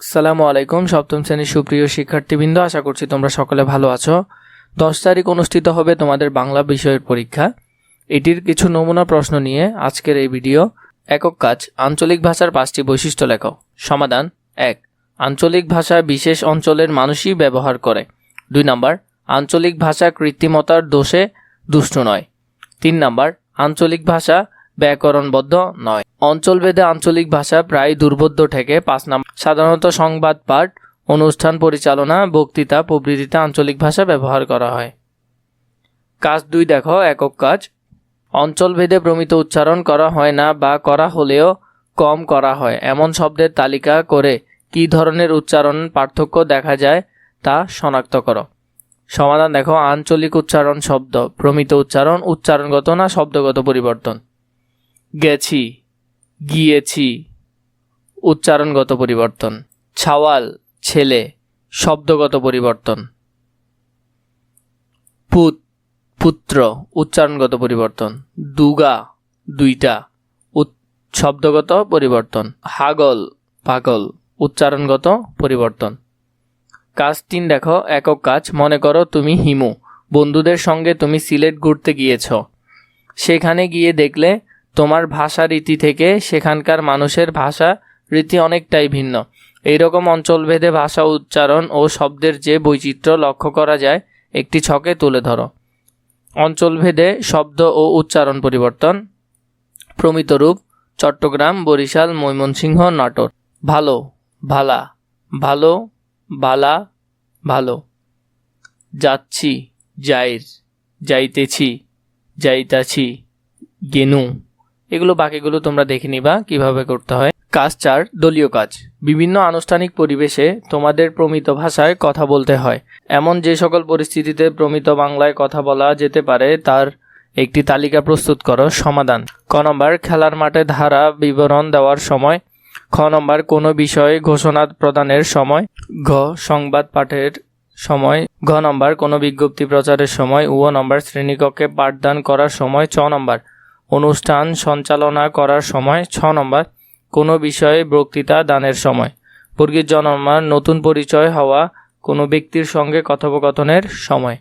আসসালামু আলাইকুম, সপ্তম শ্রেণির সুপ্রিয় শিক্ষার্থীবৃন্দ, আশা করছি তোমরা সকলে ভালো আছো। দশ তারিখ অনুষ্ঠিত হবে তোমাদের বাংলা বিষয়ের পরীক্ষা। এটির কিছু নমুনা প্রশ্ন নিয়ে আজকের এই ভিডিও। একক কাজ, আঞ্চলিক ভাষার পাঁচটি বৈশিষ্ট্য লেখো। সমাধান, এক, আঞ্চলিক ভাষা বিশেষ অঞ্চলের মানুষই ব্যবহার করে। দুই নাম্বার, আঞ্চলিক ভাষা কৃত্রিমতার দোষে দুষ্ট নয়। তিন নাম্বার, আঞ্চলিক ভাষা ব্যাকরণবদ্ধ নয়। অঞ্চলভেদে আঞ্চলিক ভাষা প্রায় দুর্বোধ্য ঠেকে। পাঁচ নাম্বার সাধারণত সংবাদ, পাঠ, অনুষ্ঠান পরিচালনা, বক্তৃতা, প্রভৃতিতে আঞ্চলিক ভাষা ব্যবহার করা হয়। কাজ দুই দেখো, একক কাজ। অঞ্চলভেদে প্রমিত উচ্চারণ করা হয় না বা করা হলেও কম করা হয়। এমন শব্দের তালিকা করে কী ধরনের উচ্চারণ পার্থক্য দেখা যায় তা শনাক্ত করো। সমাধান দেখো, আঞ্চলিক উচ্চারণ শব্দ, প্রমিত উচ্চারণ, উচ্চারণগত না শব্দগত পরিবর্তন। গেছি, গিয়েছি। উচ্চারণগত পরিবর্তন। ছাওয়াল, ছেলে, শব্দগত পরিবর্তন। পুত, পুত্র, উচ্চারণগত পরিবর্তন। দুগা, দুইটা শব্দগত পরিবর্তন। হাগল, পাগল, উচ্চারণগত পরিবর্তন। কাজ তিন দেখো, একক কাজ। মনে করো তুমি হিমু। বন্ধুদের সঙ্গে তুমি সিলেট ঘুরতে গিয়েছ। সেখানে গিয়ে দেখলে তোমার ভাষা রীতি থেকে সেখানকার মানুষের ভাষা রীতি অনেকটাই ভিন্ন। এইরকম অঞ্চলভেদে ভাষা উচ্চারণ ও শব্দের যে বৈচিত্র্য লক্ষ্য করা যায়, একটি ছকে তুলে ধরো। অঞ্চলভেদে শব্দ ও উচ্চারণ পরিবর্তন। প্রমিত রূপ, চট্টগ্রাম, বরিশাল, ময়মনসিংহ, নাটোর। ভালো, ভালা। ভালো, বালা। ভালো। যাচ্ছি, যাইর। যাইতেছি, যাইতাছি। গেনু। এগুলো বাকিগুলো তোমরা দেখে নিবা কীভাবে করতে হয়। কাজ চার, দলীয় কাজ। বিভিন্ন আনুষ্ঠানিক পরিবেশে তোমাদের প্রমিত ভাষায় কথা বলতে হয়। এমন যে সকল পরিস্থিতিতে প্রমিত বাংলায় কথা বলা যেতে পারে, তার একটি তালিকা প্রস্তুত করো, সমাধান। ক নম্বর, খেলার মাঠে ধারা বিবরণ দেওয়ার সময়। খ নম্বর, কোনো বিষয়ে ঘোষণা প্রদানের সময়। ঘ, সংবাদ পাঠের সময়। ঘ নম্বর, কোনো বিজ্ঞপ্তি প্রচারের সময়। উ নম্বর, শ্রেণীকক্ষে পাঠদান করার সময়। ছ নম্বর, অনুষ্ঠান সঞ্চালনা করার সময়। ছ নম্বর কোনো বিষয়ে বক্তৃতা দানের সময়। বর্গীর জনমান নতুন পরিচয় হওয়া কোনো ব্যক্তির সঙ্গে কথোপকথনের সময়।